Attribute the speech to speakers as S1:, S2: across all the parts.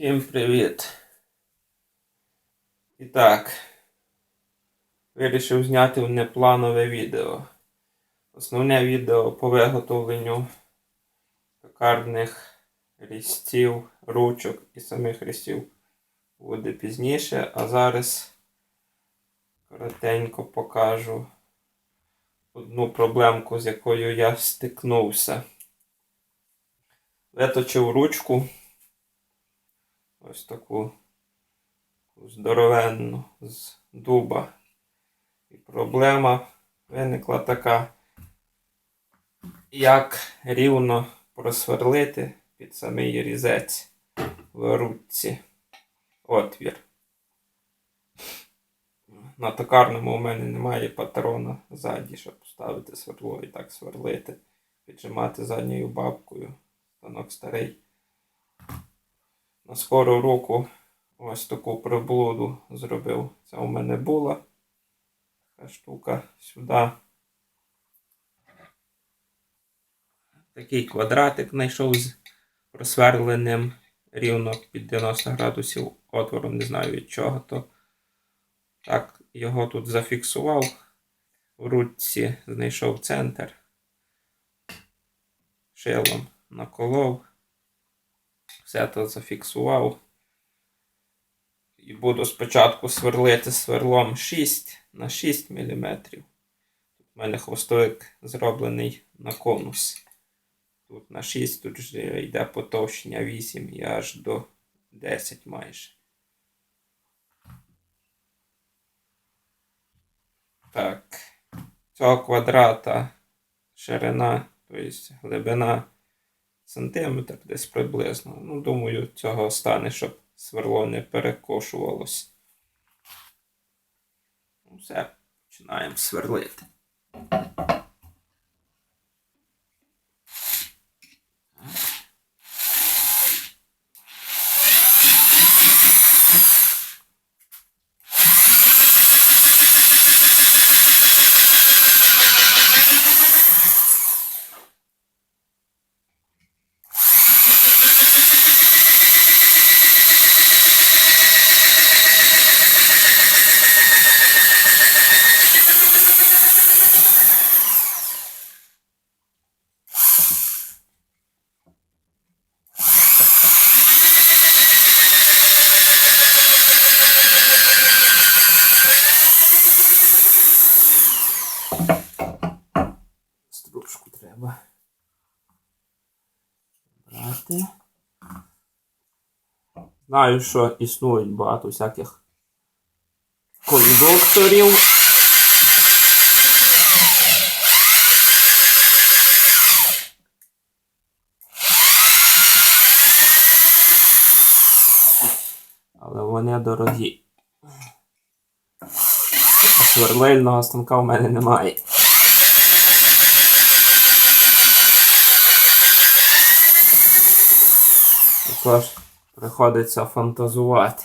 S1: Всім привіт. І так, вирішив зняти непланове відео. Основне відео по виготовленню токарних різців, ручок і самих різців буде пізніше, а зараз коротенько покажу одну проблемку, з якою я стикнувся. Виточив ручку. Ось таку здоровенну з дуба. І проблема виникла така, як рівно просверлити під самий різець в ручці отвір. На токарному у мене немає патрона ззаді, щоб поставити сверло і так сверлити, піджимати задньою бабкою. Станок старий. На скору руку ось таку приблуду зробив. Це у мене була така штука сюди. Такий квадратик знайшов з просверленим рівно під 90 градусів отвором, не знаю від чого то. Так, його тут зафіксував. В ручці знайшов центр. Шилом наколов. Все це зафіксував. І буду спочатку сверлити сверлом 6 на 6 мм. Тут в мене хвостовик зроблений на конус. Тут на 6, тут вже йде потовщення 8 і аж до 10 майже. Так. Цього квадрата ширина, тобто глибина сантиметр десь приблизно. Ну, думаю, цього стане, щоб сверло не перекошувалось. Ну, все, починаємо сверлити. Знаю, що існують багато всяких кондукторів. Але вони дорогі. Сверлильного станка в мене немає. Також приходиться фантазувати.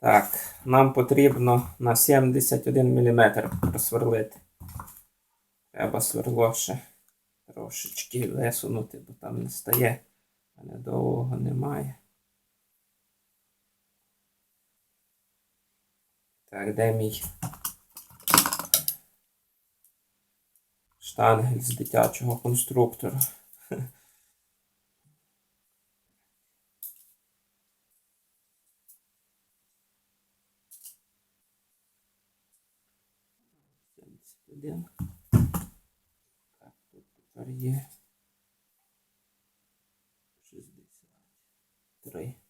S1: Так, нам потрібно на 71 мм просверлити. Треба сверло ще трошечки висунути, бо там не стає. Мене довго немає. Так, де мій штангель з дитячого конструктора? Один. Так, тут тепер є 63.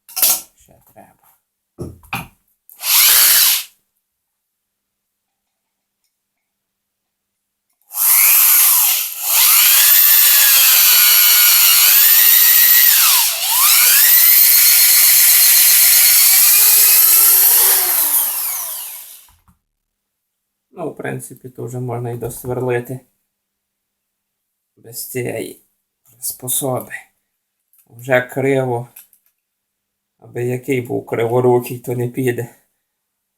S1: Ну, в принципі, то вже можна і досверлити без цієї способи. Вже криво. Аби який був криворукий, то не піде.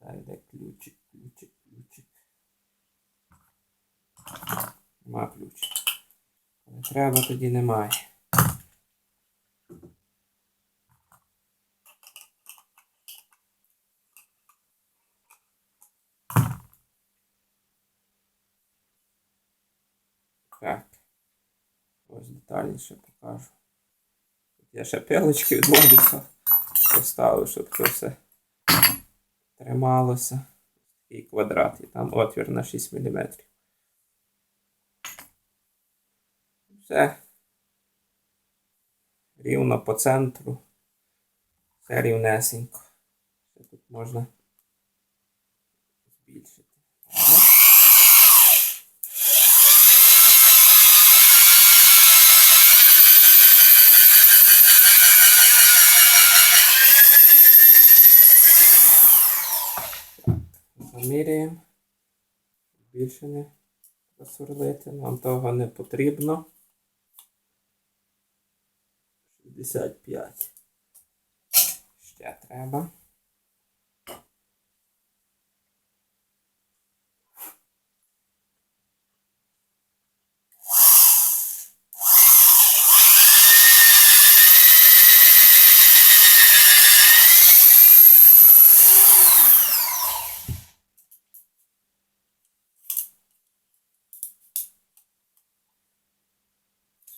S1: Так, де ключик, ключик, ключик. Нема ключика. Коли треба, тоді немає. Ось детальніше покажу. Я ще пилочки від Модіка поставив, щоб це все трималося. Такий квадрат, і там отвір на 6 мм. Все. Рівно по центру. Все рівнесенько. Тут можна збільшити. Заміряємо. Більше не просверлити. Нам того не потрібно. 65. Ще треба.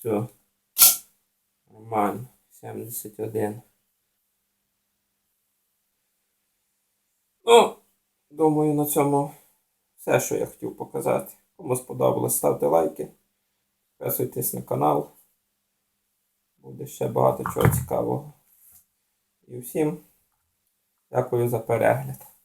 S1: Все. Нормально. 71. Ну, думаю, на цьому все, що я хотів показати. Кому сподобалось, ставте лайки. Підписуйтесь на канал. Буде ще багато чого цікавого. І всім дякую за перегляд.